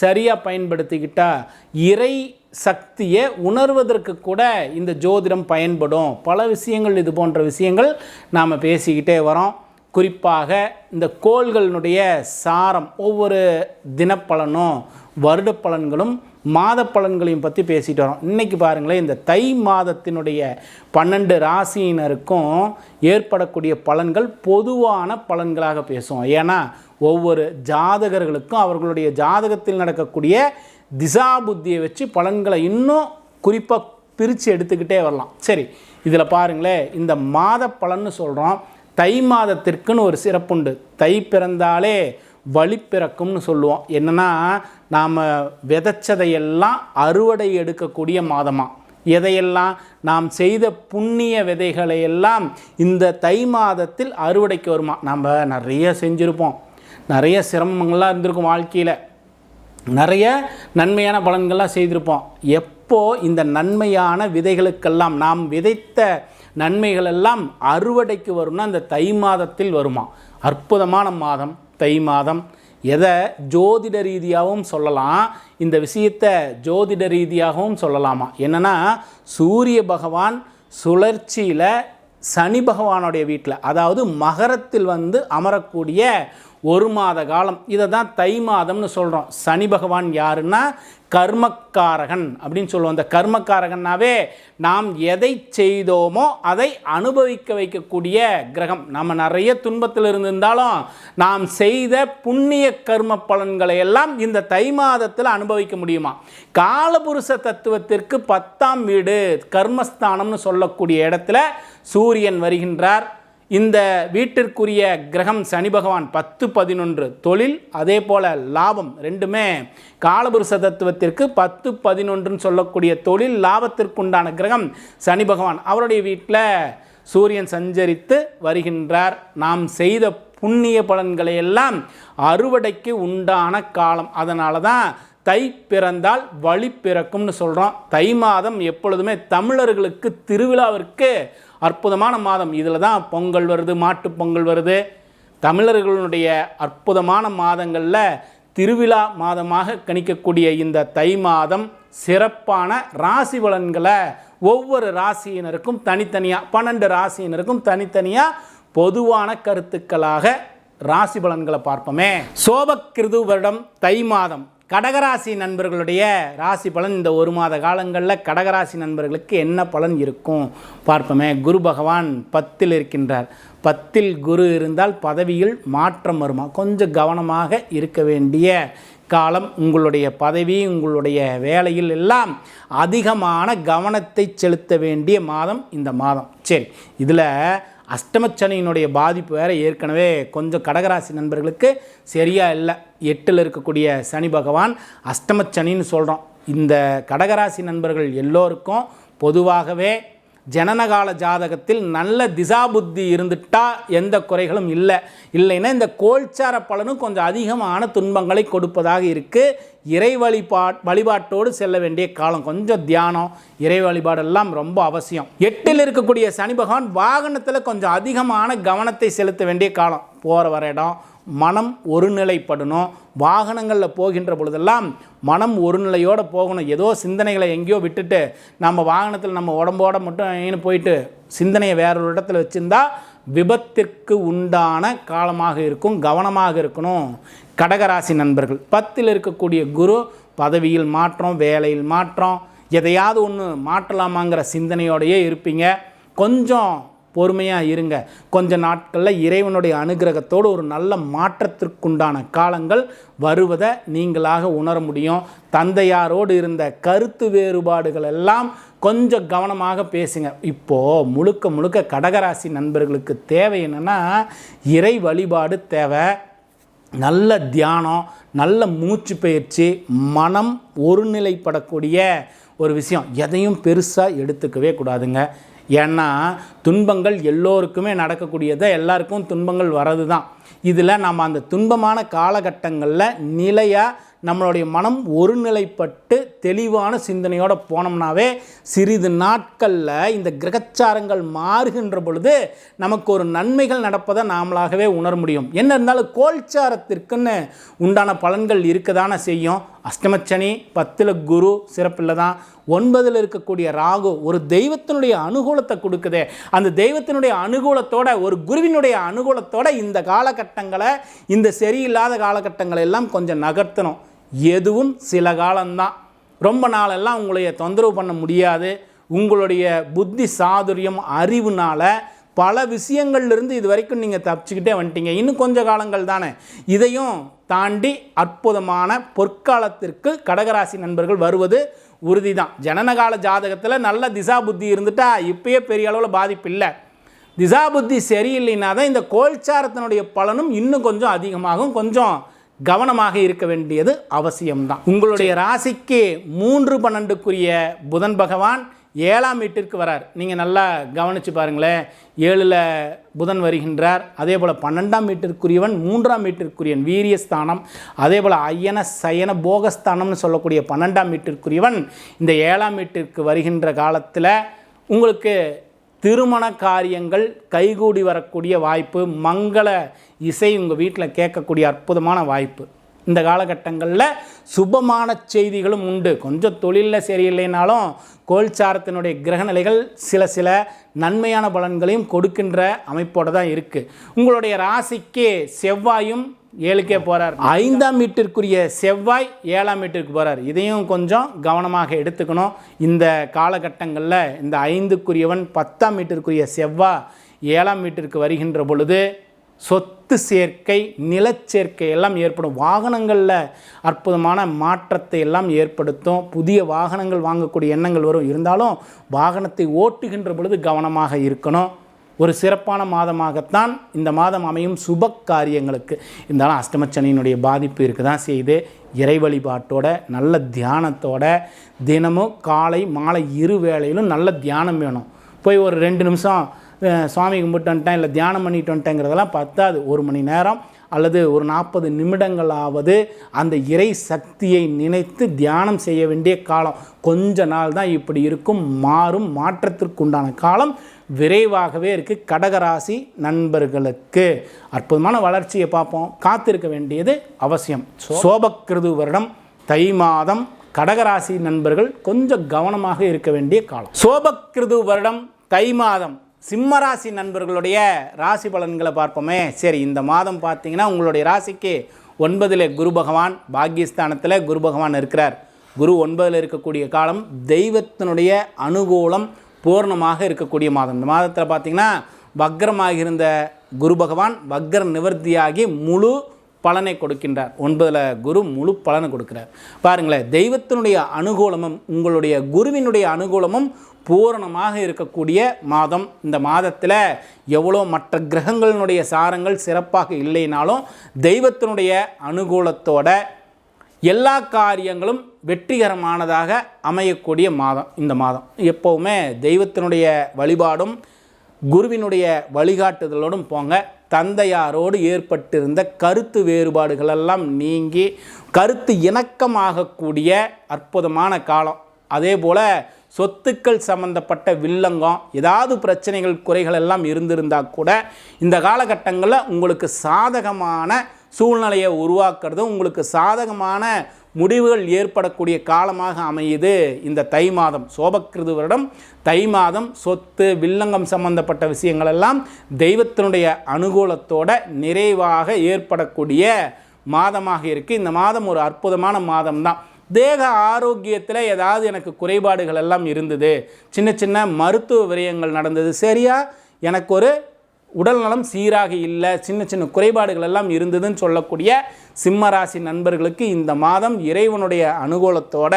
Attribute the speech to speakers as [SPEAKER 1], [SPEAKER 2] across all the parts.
[SPEAKER 1] சரியாக பயன்படுத்திக்கிட்டா இறை சக்தியை உணர்வதற்கு கூட இந்த ஜோதிடம் பயன்படும். பல விஷயங்கள் இது போன்ற விஷயங்கள் நாம் பேசிக்கிட்டே வரோம். குறிப்பாக இந்த கோள்களினுடைய சாரம் ஒவ்வொரு தினப்பலனும் வருட பலன்களும் மாத பலன்களையும் பற்றி பேசிட்டு வரோம். இன்றைக்கி பாருங்களேன் இந்த தை மாதத்தினுடைய பன்னெண்டு ராசியினருக்கும் ஏற்படக்கூடிய பலன்கள் பொதுவான பலன்களாக பேசுவோம். ஏன்னா ஒவ்வொரு ஜாதகர்களுக்கும் அவர்களுடைய ஜாதகத்தில் நடக்கக்கூடிய திசா புத்தியை வச்சு பலன்களை இன்னும் குறிப்பாக பிரித்து எடுத்துக்கிட்டே வரலாம். சரி இதில் பாருங்களேன் இந்த மாத பலன்னு சொல்கிறோம் தை மாதத்திற்குன்னு ஒரு சிறப்புண்டு. தை பிறந்தாலே வழி பிறக்கும்னு சொல்லுவோம். என்னென்னா நாம் விதைச்சதையெல்லாம் அறுவடை எடுக்கக்கூடிய மாதமாக எதையெல்லாம் நாம் செய்த புண்ணிய விதைகளை எல்லாம் இந்த தை மாதத்தில் அறுவடைக்கு வருமா? நம்ம நிறைய செஞ்சுருப்போம். நிறைய சிரமங்கள்லாம் இருந்திருக்கும் வாழ்க்கையில். நிறைய நன்மையான பலன்கள்லாம் செய்திருப்போம். எப்போது இந்த நன்மையான விதைகளுக்கெல்லாம் நாம் விதைத்த நன்மைகளெல்லாம் அறுவடைக்கு வரும்னா இந்த தை மாதத்தில் வருமா? அற்புதமான மாதம். தை மாதம். எதை? ஜோதிட ரீதியாகவும் சொல்லலாம். இந்த விஷயத்தை ஜோதிட ரீதியாகவும் சொல்லலாமா? என்னென்னா சூரிய பகவான் சுழற்சியில் சனி பகவானுடைய வீட்டில் அதாவது மகரத்தில் வந்து அமரக்கூடிய ஒரு மாத காலம். இதை தான் தை மாதம்னு சொல்கிறோம் சனி பகவான் யாருன்னா கர்மக்காரகன் அப்படின்னு சொல்லுவோம். அந்த கர்மக்காரகன்னாவே நாம் எதை செய்தோமோ அதை அனுபவிக்க வைக்கக்கூடிய கிரகம். நம்ம நிறைய துன்பத்தில் இருந்திருந்தாலும் நாம் செய்த புண்ணிய கர்ம பலன்களை எல்லாம் இந்த தை மாதத்தில் அனுபவிக்க முடியுமா? காலபுருஷ தத்துவத்திற்கு பத்தாம் வீடு கர்மஸ்தானம்னு சொல்லக்கூடிய இடத்துல சூரியன் வருகின்றார். இந்த வீட்டிற்குரிய கிரகம் சனி பகவான் பத்து பதினொன்று தொழில் அதே போல் லாபம் ரெண்டுமே காலபுருஷ தத்துவத்திற்கு பத்து பதினொன்றுன்னு சொல்லக்கூடிய தொழில் லாபத்திற்குண்டான கிரகம் சனி பகவான். அவருடைய வீட்டில் சூரியன் சஞ்சரித்து வருகின்றார். நாம் செய்த புண்ணிய பலன்களை எல்லாம் அறுவடைக்கு உண்டான காலம். அதனால தான் தை பிறந்தால் வழி பிறக்கும்னு சொல்கிறோம் தை மாதம் எப்பொழுதுமே தமிழர்களுக்கு திருவிழாவிற்கு அற்புதமான மாதம். இதில் தான் பொங்கல் வருது மாட்டுப் பொங்கல் வருது. தமிழர்களுடைய அற்புதமான மாதங்களில் திருவிழா மாதமாக கணிக்கக்கூடிய இந்த தை மாதம் சிறப்பான ராசி பலன்களை ஒவ்வொரு ராசியினருக்கும் தனித்தனியாக பன்னெண்டு ராசியினருக்கும் தனித்தனியாக பொதுவான கருத்துக்களாக ராசி பலன்களை பார்ப்போமே. சோபக்கிருது வருடம் தை மாதம். கடகராசி நண்பர்களுடைய ராசி பலன் இந்த ஒரு மாத காலங்களில் கடகராசி நண்பர்களுக்கு என்ன பலன் இருக்கும்? பார்ப்போமே. குரு பகவான் பத்தில் இருக்கின்றார். பத்தில் குரு இருந்தால் பதவியில் மாற்றம் வருமா? கொஞ்சம் கவனமாக இருக்க வேண்டிய காலம் உங்களுடைய பதவி உங்களுடைய வேலையில் எல்லாம் அதிகமான கவனத்தை செலுத்த வேண்டிய மாதம் இந்த மாதம். சரி இதில் அஷ்டமச்சனியினுடைய பாதிப்பு வேறு ஏற்கனவே கொஞ்சம் கடகராசி நண்பர்களுக்கு சரியாக இல்லை. எட்டில் இருக்கக்கூடிய சனி பகவான் அஷ்டமச்சனின்னு சொல்கிறோம் இந்த கடகராசி நண்பர்கள் எல்லோருக்கும் பொதுவாகவே ஜனனகால ஜாதகத்தில் நல்ல திசா புத்தி இருந்துட்டா எந்த குறைகளும் இல்லை. இல்லைன்னா இந்த கோல்சார பலனும் கொஞ்சம் அதிகமான துன்பங்களை கொடுப்பதாக இருக்குது இறை வழிபா வழிபாட்டோடு செல்ல வேண்டிய காலம். கொஞ்சம் தியானம் இறை வழிபாடெல்லாம் ரொம்ப அவசியம். எட்டில் இருக்கக்கூடிய சனி பகவான் வாகனத்தில் கொஞ்சம் அதிகமான கவனத்தை செலுத்த வேண்டிய காலம். போகிற வர இடம் மனம் ஒருநிலைப்படணும். வாகனங்களில் போகின்ற பொழுதெல்லாம் மனம் ஒருநிலையோடு போகணும். ஏதோ சிந்தனைகளை எங்கேயோ விட்டுட்டு நம்ம வாகனத்தில் நம்ம உடம்போட மட்டும் ஏன்னு போயிட்டு சிந்தனையை வேற ஒரு இடத்துல வச்சுருந்தா விபத்திற்கு உண்டான காலமாக இருக்கும் கவனமாக இருக்கணும். கடகராசி நண்பர்கள் பத்தில் இருக்கக்கூடிய குரு பதவியில் மாற்றம் வேலையில் மாற்றம் எதையாவது ஒன்று மாற்றலாமாங்கிற சிந்தனையோடையே இருப்பீங்க. கொஞ்சம் பொறுமையாக இருங்க. கொஞ்ச நாட்களில் இறைவனுடைய அனுகிரகத்தோடு ஒரு நல்ல மாற்றத்திற்குண்டான காலங்கள் வருவதை நீங்களாக உணர முடியும். தந்தையாரோடு இருந்த கருத்து வேறுபாடுகள் எல்லாம் கொஞ்சம் கவனமாக பேசுங்க. இப்போது முழுக்க முழுக்க கடகராசி நண்பர்களுக்கு தேவை என்னென்னா இறை வழிபாடு தேவை. நல்ல தியானம் நல்ல மூச்சு பயிற்சி மனம் ஒருநிலைப்படக்கூடிய ஒரு விஷயம். எதையும் பெருசாக எடுத்துக்கவே கூடாதுங்க. ஏன்னா துன்பங்கள் எல்லோருக்குமே நடக்கக்கூடியதை எல்லாருக்கும் துன்பங்கள் வர்றது தான் இதில் நம்ம அந்த துன்பமான காலகட்டங்களில் நிலையாக நம்மளுடைய மனம் ஒருநிலைப்பட்டு தெளிவான சிந்தனையோடு போனோம்னாவே சிறிது நாட்களில் இந்த கிரகச்சாரங்கள் மாறுகின்ற பொழுது நமக்கு ஒரு நன்மைகள் நடப்பதை நாமளாகவே உணர முடியும். என்ன இருந்தாலும் கோல்சாரத்திற்குன்னு உண்டான பலன்கள் இருக்கதான செய்யும். அஷ்டமச்சனி பத்தில் குரு சிறப்பில்லை தான். ஒன்பதில் இருக்கக்கூடிய ராகு ஒரு தெய்வத்தினுடைய அனுகூலத்தை கொடுக்குதே. அந்த தெய்வத்தினுடைய அனுகூலத்தோட ஒரு குருவினுடைய அனுகூலத்தோட இந்த காலகட்டங்களை இந்த சரியில்லாத காலகட்டங்களை எல்லாம் கொஞ்சம் நகர்த்தணும். எதுவும் சில காலம்தான். ரொம்ப நாளெல்லாம் உங்களைய தொந்தரவு பண்ண முடியாது. உங்களுடைய புத்தி சாதுரியம் அறிவுனால் பல விஷயங்கள்லேருந்து இது வரைக்கும் நீங்கள் தப்பிச்சுக்கிட்டே வந்துட்டீங்க. இன்னும் கொஞ்சம் காலங்கள் தானே. இதையும் தாண்டி அற்புதமான பொற்காலத்திற்கு கடகராசி நண்பர்கள் வருவது உறுதி தான் ஜனனகால ஜாதகத்தில் நல்ல திசா புத்தி இருந்துட்டா இப்பயே பெரிய அளவில் பாதிப்பு இல்லை. திசா புத்தி சரியில்லைன்னா தான் இந்த கோல்சாரத்தினுடைய பலனும் இன்னும் கொஞ்சம் அதிகமாகும். கொஞ்சம் கவனமாக இருக்க வேண்டியது அவசியம்தான். உங்களுடைய ராசிக்கு மூன்று பன்னெண்டுக்குரிய புதன் பகவான் ஏழாம் வீட்டிற்கு வரார். நீங்கள் நல்லா கவனித்து பாருங்களேன். ஏழில் புதன் வருகின்றார். அதே போல் பன்னெண்டாம் வீட்டிற்குரியவன் மூன்றாம் வீட்டிற்குரியவன் வீரியஸ்தானம். அதே போல் ஐயன சயன போகஸ்தானம்னு சொல்லக்கூடிய பன்னெண்டாம் வீட்டிற்குரியவன் இந்த ஏழாம் வீட்டிற்கு வருகின்ற காலத்தில் உங்களுக்கு திருமண காரியங்கள் கைகூடி வரக்கூடிய வாய்ப்பு மங்கள இசை உங்கள் வீட்டில் கேட்கக்கூடிய அற்புதமான வாய்ப்பு. இந்த காலகட்டங்களில் சுபமான செய்திகளும் உண்டு. கொஞ்சம் தொழிலில் சரியில்லைனாலும் கோல்சாரத்தினுடைய கிரகநிலைகள் சில சில நன்மையான பலன்களையும் கொடுக்கின்ற அமைப்போடு தான் இருக்குது உங்களுடைய ராசிக்கு செவ்வாயும் ஏழுக்கே போகிறார் ஐந்தாம் வீட்டிற்குரிய செவ்வாய் ஏழாம் வீட்டிற்கு போகிறார் இதையும் கொஞ்சம் கவனமாக எடுத்துக்கணும். இந்த காலகட்டங்களில் இந்த ஐந்துக்குரியவன் பத்தாம் வீட்டிற்குரிய செவ்வாய் ஏழாம் வீட்டிற்கு வருகின்ற பொழுது சொத்து சேர்க்கை நிலச்சேர்க்கை எல்லாம் ஏற்படும். வாகனங்களில் அற்புதமான மாற்றத்தை எல்லாம் ஏற்படுத்தும். புதிய வாகனங்கள் வாங்கக்கூடிய எண்ணங்கள் வரும். இருந்தாலும் வாகனத்தை ஓட்டுகின்ற பொழுது கவனமாக இருக்கணும். ஒரு சிறப்பான மாதமாகத்தான் இந்த மாதம் அமையும் சுப காரியங்களுக்கு. இருந்தாலும் அஷ்டமச்சனியினுடைய பாதிப்பு இருக்க தான் செய்யுது இறை வழிபாட்டோட நல்ல தியானத்தோட தினமும் காலை மாலை இரு வேளையிலும் நல்ல தியானம் வேணும். போய் ஒரு ரெண்டு நிமிஷம் சுவாமி கும்பிட்டு வந்துட்டேன் இல்லை தியானம் பண்ணிட்டு வந்துட்டேங்கிறதெல்லாம் பத்தாது. ஒரு மணி நேரம் அல்லது ஒரு நாற்பது நிமிடங்களாவது அந்த இறை சக்தியை நினைத்து தியானம் செய்ய வேண்டிய காலம். கொஞ்ச நாள் தான் இப்படி இருக்கும். மாறும் மாற்றத்திற்குண்டான காலம் விரைவாகவே இருக்குது கடகராசி நண்பர்களுக்கு அற்புதமான வளர்ச்சியை பார்ப்போம். காத்திருக்க வேண்டியது அவசியம். சோபக்கிருது வருடம் தை மாதம் கடகராசி நண்பர்கள் கொஞ்சம் கவனமாக இருக்க வேண்டிய காலம். சோபக்கிருது வருடம் தை மாதம் சிம்மராசி நண்பர்களுடைய ராசி பலன்களை பார்ப்போமே. சரி இந்த மாதம் பார்த்தீங்கன்னா உங்களுடைய ராசிக்கு ஒன்பதில் குரு பகவான் பாக்கியஸ்தானத்தில் குரு பகவான் இருக்கிறார். குரு ஒன்பதில் இருக்கக்கூடிய காலம் தெய்வத்தினுடைய அனுகூலம் பூர்ணமாக இருக்கக்கூடிய மாதம். இந்த மாதத்தில் பார்த்தீங்கன்னா வக்ரமாக இருந்த குரு பகவான் வக்ர நிவர்த்தியாகி முழு பலனை கொடுக்கின்றார். ஒன்பதில் குரு முழு பலனை கொடுக்கிறார். பாருங்களேன் தெய்வத்தினுடைய அனுகூலமும் உங்களுடைய குருவினுடைய அனுகூலமும் பூரணமாக இருக்கக்கூடிய மாதம். இந்த மாதத்தில் எவ்வளோ மற்ற கிரகங்களினுடைய சாரங்கள் சிறப்பாக இல்லைனாலும் தெய்வத்தினுடைய அனுகூலத்தோட எல்லா காரியங்களும் வெற்றிகரமானதாக அமையக்கூடிய மாதம் இந்த மாதம். எப்போவுமே தெய்வத்தினுடைய வழிபாடும் குருவினுடைய வழிகாட்டுதலோடும் போங்க. தந்தையாரோடு ஏற்பட்டிருந்த கருத்து வேறுபாடுகளெல்லாம் நீங்கி கருத்து இணக்கமாகக்கூடிய அற்புதமான காலம். அதே போல் சொத்துக்கள் சம்பந்தப்பட்ட வில்லங்கம் ஏதாவது பிரச்சனைகள் குறைகள் எல்லாம் இருந்திருந்தால் கூட இந்த காலகட்டங்களில் உங்களுக்கு சாதகமான சூழ்நிலையை உருவாக்குறதும் உங்களுக்கு சாதகமான முடிவுகள் ஏற்படக்கூடிய காலமாக அமையுது இந்த தை மாதம். சோபக்கிருது வருடம் தை மாதம் சொத்து வில்லங்கம் சம்பந்தப்பட்ட விஷயங்கள் எல்லாம் தெய்வத்தினுடைய அனுகூலத்தோட நிறைவாக ஏற்படக்கூடிய மாதமாக இருக்குது இந்த மாதம் ஒரு அற்புதமான மாதம் தான் தேக ஆரோக்கியத்தில் ஏதாவது எனக்கு குறைபாடுகள் எல்லாம் இருந்தது. சின்ன சின்ன மருத்துவ விரயங்கள் நடந்தது. சரியா? எனக்கு ஒரு உடல் நலம் சீராக இல்லை. சின்ன சின்ன குறைபாடுகள் எல்லாம் இருந்ததுன்னு சொல்லக்கூடிய சிம்மராசி நண்பர்களுக்கு இந்த மாதம் இறைவனுடைய அனுகூலத்தோட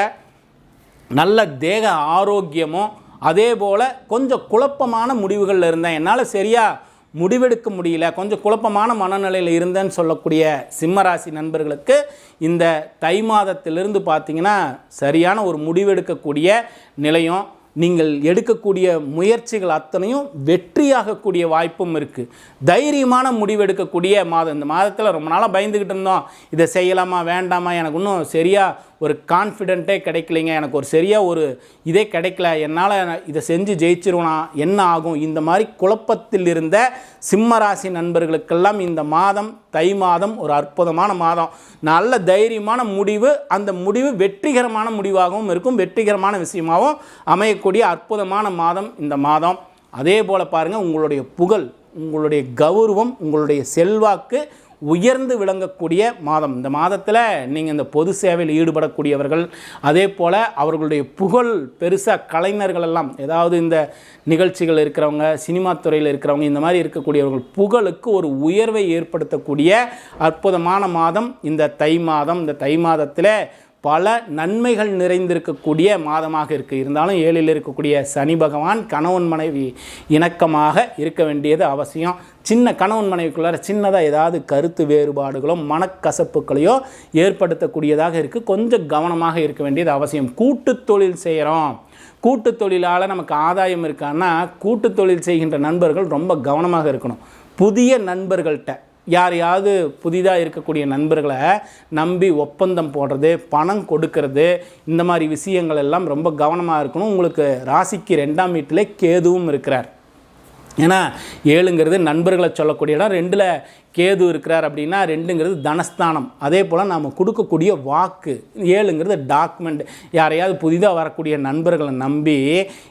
[SPEAKER 1] நல்ல தேக ஆரோக்கியமும் அதே போல் கொஞ்சம் குழப்பமான முடிவுகளில் இருந்தேன். என்னால் சரியாக முடிவெடுக்க முடியல கொஞ்சம் குழப்பமான மனநிலையில் இருந்தேன்னு சொல்லக்கூடிய சிம்மராசி நண்பர்களுக்கு இந்த தை மாதத்திலிருந்து பார்த்தீங்கன்னா சரியான ஒரு முடிவெடுக்கக்கூடிய நிலையும் நீங்கள் எடுக்கக்கூடிய முயற்சிகள் அத்தனையும் வெற்றியாகக்கூடிய வாய்ப்பும் இருக்குது தைரியமான முடிவெடுக்கக்கூடிய மாதம். இந்த மாதத்தில் ரொம்ப நாளாக பயந்துக்கிட்டு இருந்தோம். இதை செய்யலாமா வேண்டாமா எனக்கு இன்னும் சரியாக ஒரு கான்ஃபிடென்ட்டே கிடைக்கலைங்க. எனக்கு ஒரு சரியாக ஒரு இதே கிடைக்கல. என்னால் இதை செஞ்சு ஜெயிச்சிருவனா? என்ன ஆகும்? இந்த மாதிரி குழப்பத்தில் இருந்த சிம்மராசி நண்பர்களுக்கெல்லாம் இந்த மாதம் தை மாதம் ஒரு அற்புதமான மாதம். நல்ல தைரியமான முடிவு அந்த முடிவு வெற்றிகரமான முடிவாகவும் இருக்கும். வெற்றிகரமான விஷயமாகவும் அமையக்கூடிய அற்புதமான மாதம் இந்த மாதம். அதே போல் பாருங்கள் உங்களுடைய புகழ் உங்களுடைய கௌரவம் உங்களுடைய செல்வாக்கு உயர்ந்து விளங்கக்கூடிய மாதம். இந்த மாதத்தில் நீங்கள் இந்த பொது சேவையில் ஈடுபடக்கூடியவர்கள் அதே போல் அவர்களுடைய புகழ் பெருசாக கலைஞர்கள் எல்லாம் ஏதாவது இந்த நிகழ்ச்சிகள் இருக்கிறவங்க சினிமா துறையில் இருக்கிறவங்க இந்த மாதிரி இருக்கக்கூடியவர்கள் புகழுக்கு ஒரு உயர்வை ஏற்படுத்தக்கூடிய அற்புதமான மாதம் இந்த தை மாதம். இந்த தை மாதத்தில் பல நன்மைகள் நிறைந்திருக்கக்கூடிய மாதமாக இருக்குது இருந்தாலும் ஏழில் இருக்கக்கூடிய சனி பகவான் கணவன் மனைவி இணக்கமாக இருக்க வேண்டியது அவசியம். சின்ன கணவன் மனைவிக்குள்ளார சின்னதாக ஏதாவது கருத்து வேறுபாடுகளோ மனக்கசப்புகளையோ ஏற்படுத்தக்கூடியதாக இருக்குது கொஞ்சம் கவனமாக இருக்க வேண்டியது அவசியம். கூட்டு தொழில் செய்கிறோம் கூட்டு தொழிலால் நமக்கு ஆதாயம் இருக்கான்னா கூட்டு தொழில் செய்கின்ற நண்பர்கள் ரொம்ப கவனமாக இருக்கணும். புதிய நண்பர்கள்ட்ட யாரையாவது புதிதாக இருக்கக்கூடிய நண்பர்களை நம்பி ஒப்பந்தம் போடுறது பணம் கொடுக்கறது இந்த மாதிரி விஷயங்கள் எல்லாம் ரொம்ப கவனமாக இருக்கணும். உங்களுக்கு ராசிக்கு ரெண்டாம் வீட்டில் கேதுவும் இருக்கிறார். ஏன்னா ஏழுங்கிறது நண்பர்களை சொல்லக்கூடிய இடம். ரெண்டில் கேது இருக்கிறார் அப்படின்னா ரெண்டுங்கிறது தனஸ்தானம். அதே போல் நாம் கொடுக்கக்கூடிய வாக்கு ஏழுங்கிறது டாக்குமெண்ட் யாரையாவது புதிதாக வரக்கூடிய நண்பர்களை நம்பி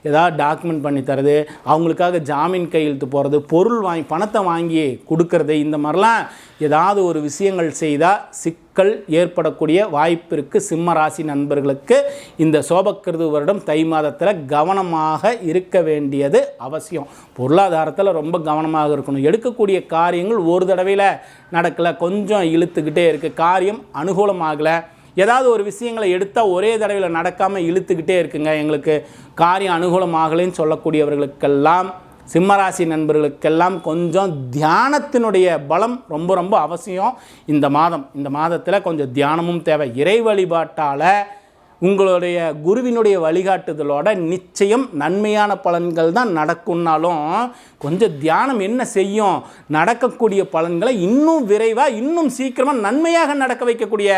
[SPEAKER 1] ஏதாவது டாக்குமெண்ட் பண்ணி தரது அவங்களுக்காக ஜாமீன் கையெழுத்து போகிறது பொருள் வாங்கி பணத்தை வாங்கி கொடுக்கறது இந்த மாதிரிலாம் ஏதாவது ஒரு விஷயங்கள் செய்தால் சிக்கல் ஏற்படக்கூடிய வாய்ப்பு இருக்குது சிம்ம ராசி நண்பர்களுக்கு இந்த சோபக்கிருது வருடம் தை மாதத்தில் கவனமாக இருக்க வேண்டியது அவசியம். பொருளாதாரத்தில் ரொம்ப கவனமாக இருக்கணும். எடுக்கக்கூடிய காரியங்கள் ஒரு தடவை முறையில் நடக்கலை கொஞ்சம் இழுத்துக்கிட்டே இருக்குது காரியம் அனுகூலமாகலை. ஏதாவது ஒரு விஷயங்களை எடுத்தால் ஒரே தடவையில் நடக்காமல் இழுத்துக்கிட்டே இருக்குங்க. எங்களுக்கு காரியம் அனுகூலமாகலைன்னு சொல்லக்கூடியவர்களுக்கெல்லாம் சிம்மராசி நண்பர்களுக்கெல்லாம் கொஞ்சம் தியானத்தினுடைய பலம் ரொம்ப ரொம்ப அவசியம். இந்த மாதம் இந்த மாதத்தில் கொஞ்சம் தியானமும் தேவை. இறை வழிபாட்டால் உங்களுடைய குருவினுடைய வழிகாட்டுதலோட நிச்சயம் நன்மையான பலன்கள் தான் நடக்கும்னாலும் கொஞ்சம் தியானம் என்ன செய்யும்? நடக்கக்கூடிய பலன்களை இன்னும் விரைவாக இன்னும் சீக்கிரமாக நன்மையாக நடக்க வைக்கக்கூடிய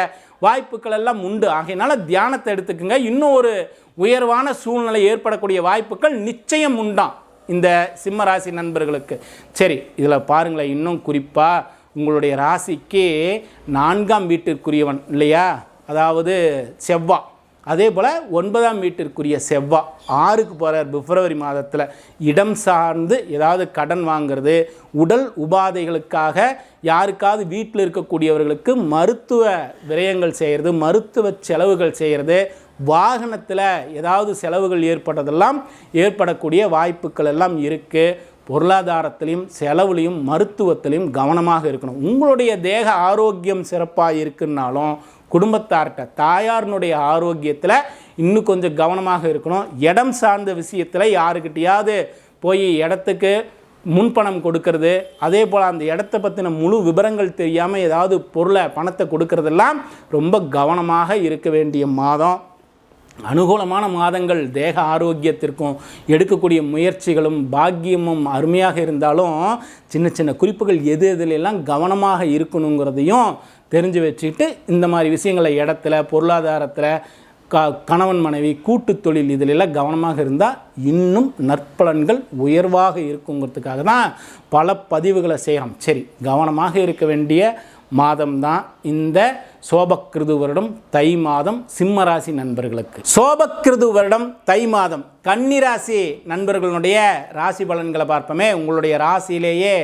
[SPEAKER 1] வாய்ப்புகள் எல்லாம் உண்டு. ஆகையினால தியானத்தை எடுத்துக்கோங்க. இன்னும் ஒரு உயர்வான சூழ்நிலை ஏற்படக்கூடிய வாய்ப்புகள் நிச்சயம் உண்டாம் இந்த சிம்ம ராசி நண்பர்களுக்கு. சரி இதில் பாருங்களேன். இன்னும் குறிப்பாக உங்களுடைய ராசிக்கு நான்காம் வீட்டிற்குரியவன் இல்லையா? அதாவது செவ்வா. அதே போல் ஒன்பதாம் வீட்டிற்குரிய செவ்வாய் ஆறுக்கு போகிறார் பிப்ரவரி மாதத்தில். இடம் சார்ந்து ஏதாவது கடன் வாங்குறது உடல் உபாதைகளுக்காக யாருக்காவது வீட்டில் இருக்கக்கூடியவர்களுக்கு மருத்துவ விரயங்கள் செய்கிறது மருத்துவ செலவுகள் செய்கிறது வாகனத்தில் ஏதாவது செலவுகள் ஏற்பட்டதெல்லாம் ஏற்படக்கூடிய வாய்ப்புகள் எல்லாம் இருக்குது பொருளாதாரத்திலையும் செலவுலையும் மருத்துவத்திலையும் கவனமாக இருக்கணும். உங்களுடைய தேக ஆரோக்கியம் சிறப்பாக இருக்குன்னாலும் குடும்பத்தார்கிட்ட தாயாரினுடைய ஆரோக்கியத்தில் இன்னும் கொஞ்சம் கவனமாக இருக்கணும். இடம் சார்ந்த விஷயத்தில் யாருக்கிட்டையாவது போய் இடத்துக்கு முன்பணம் கொடுக்கறது அதே போல் அந்த இடத்த பற்றின முழு விவரங்கள் தெரியாமல் ஏதாவது பொருளை பணத்தை கொடுக்கறதெல்லாம் ரொம்ப கவனமாக இருக்க வேண்டிய மாதம். அனுகூலமான மாதங்கள் தேக ஆரோக்கியத்திற்கும் எடுக்கக்கூடிய முயற்சிகளும் பாக்கியமும் அருமையாக இருந்தாலும் சின்ன சின்ன குறிப்புகள் எது எதுலெல்லாம் கவனமாக இருக்கணுங்கிறதையும் தெரிஞ்சு வச்சுக்கிட்டு இந்த மாதிரி விஷயங்களை இடத்துல பொருளாதாரத்தில் க கணவன் மனைவி கூட்டு தொழில் இதிலெல்லாம் கவனமாக இருந்தால் இன்னும் நற்பலன்கள் உயர்வாக இருக்குங்கிறதுக்காக தான் பல பதிவுகளை செய்கிறோம் சரி கவனமாக இருக்க வேண்டிய மாதம்தான் இந்த சோபக்கிருது வருடம் தை மாதம் சிம்மராசி நண்பர்களுக்கு. சோபக்கிருது வருடம் தை மாதம் கன்னிராசி நண்பர்களுடைய ராசி பலன்களை பார்ப்போமே. உங்களுடைய ராசியிலேயே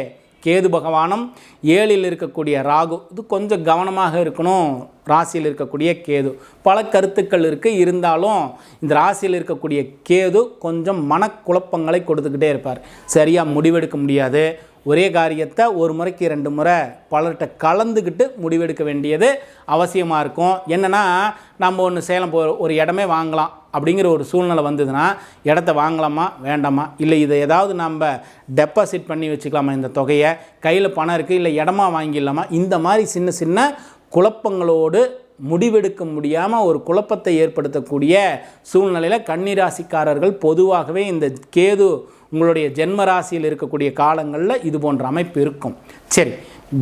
[SPEAKER 1] கேது பகவானும் ஏழில் இருக்கக்கூடிய ராகு. இது கொஞ்சம் கவனமாக இருக்கணும். ராசியில் இருக்கக்கூடிய கேது. பல கருத்துக்கள் இருக்குது இருந்தாலும் இந்த ராசியில் இருக்கக்கூடிய கேது கொஞ்சம் மனக்குழப்பங்களை கொடுத்துக்கிட்டே இருப்பார். சரியாக முடிவெடுக்க முடியாது. ஒரே காரியத்தை ஒரு முறைக்கு ரெண்டு முறை பலர்கிட்ட கலந்துக்கிட்டு முடிவெடுக்க வேண்டியது அவசியமாக இருக்கும். என்னென்னா நம்ம ஒன்று சேலம் போ ஒரு இடமே வாங்கலாம் அப்படிங்கிற ஒரு சூழ்நிலை வந்ததுன்னா இடத்த வாங்கலாமா வேண்டாமா? இல்லை இதை ஏதாவது நம்ம டெபாசிட் பண்ணி வச்சுக்கலாமா இந்த தொகையை? கையில் பணம் இருக்குது இல்லை இடமா வாங்கிடலாமா? இந்த மாதிரி சின்ன சின்ன குழப்பங்களோடு முடிவெடுக்க முடியாமல் ஒரு குழப்பத்தை ஏற்படுத்தக்கூடிய சூழ்நிலையில் கன்னிராசிக்காரர்கள் பொதுவாகவே இந்த கேது உங்களுடைய ஜென்ம ராசியில் இருக்கக்கூடிய காலங்களில் இது போன்ற அமைப்பு இருக்கும். சரி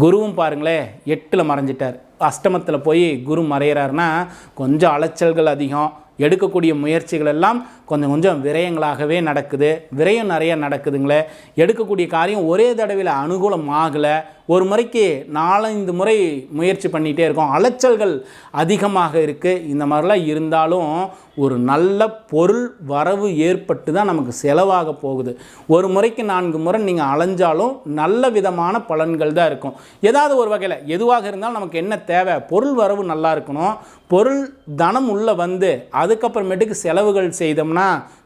[SPEAKER 1] குருவும் பாருங்களேன் எட்டில் மறைஞ்சிட்டார். அஷ்டமத்தில் போய் குரு மறையிறாருன்னா கொஞ்சம் அலைச்சல்கள் அதிகம். எடுக்கக்கூடிய முயற்சிகள் எல்லாம் கொஞ்சம் கொஞ்சம் விரயங்களாகவே நடக்குது. விரயம் நிறைய நடக்குதுங்களே. எடுக்கக்கூடிய காரியம் ஒரே தடவையில் அனுகூலம் ஆகலை ஒரு முறைக்கு நாலஞ்சு முறை முயற்சி பண்ணிகிட்டே இருக்கோம். அலைச்சல்கள் அதிகமாக இருக்குது இந்த மாதிரிலாம் இருந்தாலும் ஒரு நல்ல பொருள் வரவு ஏற்பட்டு தான் நமக்கு செலவாக போகுது. ஒரு முறைக்கு நான்கு முறை நீங்கள் அலைஞ்சாலும் நல்ல விதமான பலன்கள் தான் இருக்கும். ஏதாவது ஒரு வகையில் எதுவாக இருந்தாலும் நமக்கு என்ன தேவை? பொருள் வரவு நல்லா இருக்கணும். பொருள் தனம் உள்ளே வந்து அதுக்கப்புறமேட்டுக்கு செலவுகள் செய்தோம்னா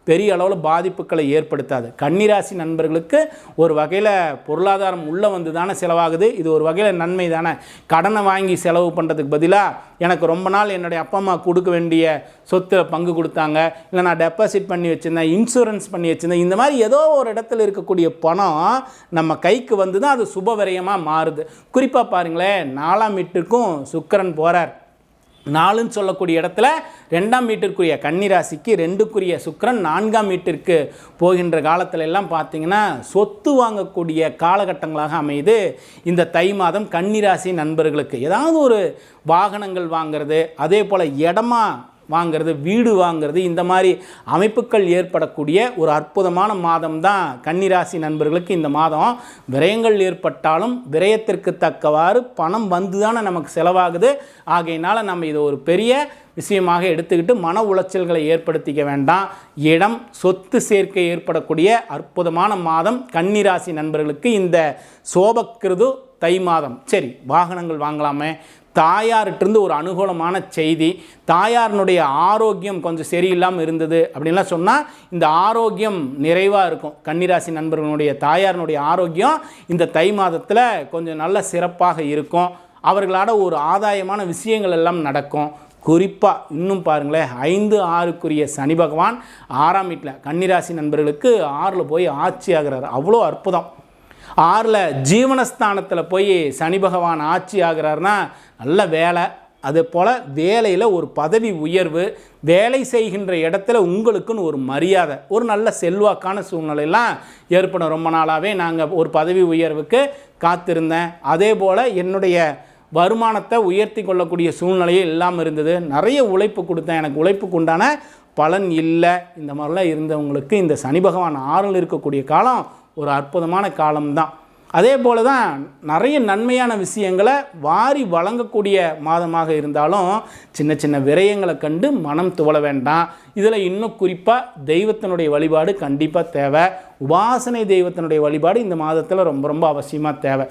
[SPEAKER 1] பெரிய அளவில் பாதிப்புகளை ஏற்படுத்தாது. கன்னிராசி நண்பர்களுக்கு ஒரு வகையில் பொருளாதாரம் உள்ளே வந்து தானே செலவாகுது. இது ஒரு வகையில் நன்மை தானே. கடனை வாங்கி செலவு பண்ணுறதுக்கு பதிலாக எனக்கு ரொம்ப நாள் என்னுடைய அப்பா அம்மா கொடுக்க வேண்டிய சொத்தில் பங்கு கொடுத்தாங்க. இல்லை நான் டெபாசிட் பண்ணி வச்சுருந்தேன் இன்சூரன்ஸ் பண்ணி வச்சுருந்தேன். இந்த மாதிரி ஏதோ ஒரு இடத்துல இருக்கக்கூடிய பணம் நம்ம கைக்கு வந்து தான் அது சுபவிரயமாக மாறுது. குறிப்பாக பாருங்களேன் நாலாம் வீட்டுக்கும் சுக்கரன் போகிறார் நாலுன்னு சொல்லக்கூடிய இடத்துல ரெண்டாம் வீட்டிற்குரிய கன்னிராசிக்கு ரெண்டுக்குரிய சுக்கிரன் நான்காம் வீட்டிற்கு போகின்ற காலத்துல எல்லாம் பார்த்தீங்கன்னா சொத்து வாங்கக்கூடிய காலகட்டங்களாக அமையுது. இந்த தை மாதம் கன்னிராசி நண்பர்களுக்கு ஏதாவது ஒரு வாகனங்கள் வாங்குறது அதே போல் இடமா வாங்கிறது வீடு வாங்கிறது இந்த மாதிரி அமைப்புகள் ஏற்படக்கூடிய ஒரு அற்புதமான மாதம் தான் கன்னிராசி நண்பர்களுக்கு இந்த மாதம். விரயங்கள் ஏற்பட்டாலும் விரயத்திற்கு தக்கவாறு பணம் வந்து தானே நமக்கு செலவாகுது. ஆகையினால் நம்ம இதை ஒரு பெரிய விஷயமாக எடுத்துக்கிட்டு மன உளைச்சல்களை ஏற்படுத்திக்க வேண்டாம். இடம் சொத்து சேர்க்கை ஏற்படக்கூடிய அற்புதமான மாதம் கன்னிராசி நண்பர்களுக்கு இந்த சோபக்கிருது தை மாதம். சரி வாகனங்கள் வாங்கலாமே. தாயார்கிட்டருந்து ஒரு அனுகூலமான செய்தி. தாயாரினுடைய ஆரோக்கியம் கொஞ்சம் சரியில்லாமல் இருந்தது அப்படின்லாம் சொன்னால் இந்த ஆரோக்கியம் நிறைவாக இருக்கும். கன்னிராசி நண்பர்களுடைய தாயாரினுடைய ஆரோக்கியம் இந்த தை மாதத்தில் கொஞ்சம் நல்ல சிறப்பாக இருக்கும். அவர்களோட ஒரு ஆதாயமான விஷயங்கள் எல்லாம் நடக்கும். குறிப்பாக இன்னும் பாருங்களேன் ஐந்து ஆறுக்குரிய சனி பகவான் ஆறாம் வீட்டில் கன்னிராசி நண்பர்களுக்கு ஆறில் போய் ஆட்சி ஆகிறார். அவ்வளோ அற்புதம். ஆறில் ஜீவனஸ்தானத்தில் போய் சனி பகவான் ஆட்சி ஆகிறாருன்னா நல்ல வேலை. அதே போல் வேலையில் ஒரு பதவி உயர்வு வேலை செய்கின்ற இடத்துல உங்களுக்குன்னு ஒரு மரியாதை ஒரு நல்ல செல்வாக்கான சூழ்நிலையெல்லாம் ஏற்படும். ரொம்ப நாளாகவே நாங்கள் ஒரு பதவி உயர்வுக்கு காத்திருந்தேன். அதே போல் என்னுடைய வருமானத்தை உயர்த்தி கொள்ளக்கூடிய சூழ்நிலையே இல்லாமல் இருந்தது. நிறைய உழைப்பு கொடுத்தேன். எனக்கு உழைப்புக்கு உண்டான பலன் இல்லை. இந்த மாதிரிலாம் இருந்தவங்களுக்கு இந்த சனி பகவான் ஆறில் இருக்கக்கூடிய காலம் ஒரு அற்புதமான காலம்தான். அதே போல தான் நிறைய நன்மையான விஷயங்களை வாரி வழங்கக்கூடிய மாதமாக இருந்தாலும் சின்ன சின்ன விரயங்களை கண்டு மனம் துவள வேண்டாம். இதில் இன்னும் குறிப்பாக தெய்வத்தினுடைய வழிபாடு கண்டிப்பாக தேவை. உபாசனை தெய்வத்தினுடைய வழிபாடு இந்த மாதத்தில் ரொம்ப ரொம்ப அவசியமாக தேவை.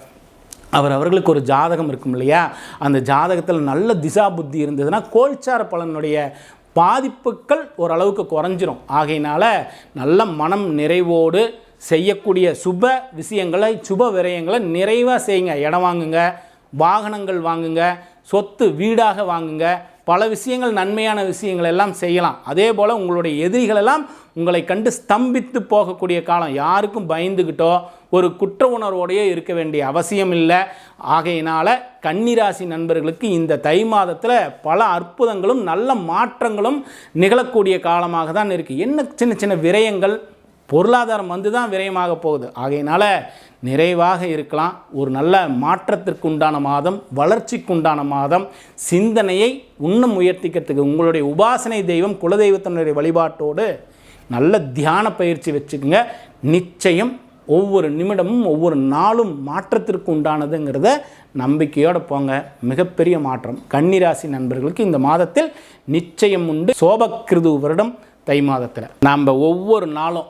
[SPEAKER 1] அவர் அவர்களுக்கு ஒரு ஜாதகம் இருக்கும் இல்லையா? அந்த ஜாதகத்தில் நல்ல திசா புத்தி இருந்ததுன்னா கோல்சார பலனுடைய பாதிப்புகள் ஓரளவுக்கு குறைஞ்சிரும். ஆகையினால நல்ல மனம் நிறைவோடு செய்யக்கூடிய சுப விஷயங்களை சுப விரயங்களை நிறைவாக செய்யுங்க. இடம் வாங்குங்க வாகனங்கள் வாங்குங்க சொத்து வீடாக வாங்குங்க. பல விஷயங்கள் நன்மையான விஷயங்கள் எல்லாம் செய்யலாம். அதே போல் உங்களுடைய எதிரிகளெல்லாம் உங்களை கண்டு ஸ்தம்பித்து போகக்கூடிய காலம். யாருக்கும் பயந்துக்கிட்டோ ஒரு குற்ற உணர்வோடையோ இருக்க வேண்டிய அவசியம் இல்லை. ஆகையினால் கன்னிராசி நண்பர்களுக்கு இந்த தை மாதத்தில் பல அற்புதங்களும் நல்ல மாற்றங்களும் நிகழக்கூடிய காலமாக தான் இருக்குது என்ன சின்ன சின்ன விரயங்கள் பொருளாதாரம் வந்து தான் விரயமாக போகுது. ஆகையினால நிறைவாக இருக்கலாம். ஒரு நல்ல மாற்றத்திற்கு உண்டான மாதம் வளர்ச்சிக்கு உண்டான மாதம் சிந்தனையை இன்னும் உயர்த்திக்கிறதுக்கு உங்களுடைய உபாசனை தெய்வம் குலதெய்வத்தினுடைய வழிபாட்டோடு நல்ல தியான பயிற்சி வச்சுக்கோங்க. நிச்சயம் ஒவ்வொரு நிமிடமும் ஒவ்வொரு நாளும் மாற்றத்திற்கு உண்டானதுங்கிறத நம்பிக்கையோடு போங்க. மிகப்பெரிய மாற்றம். கன்னிராசி நண்பர்களுக்கு இந்த மாதத்தில் நிச்சயம் உண்டு. சோபக்கிருது வருடம் தை மாதத்தில். நம்ம ஒவ்வொரு நாளும்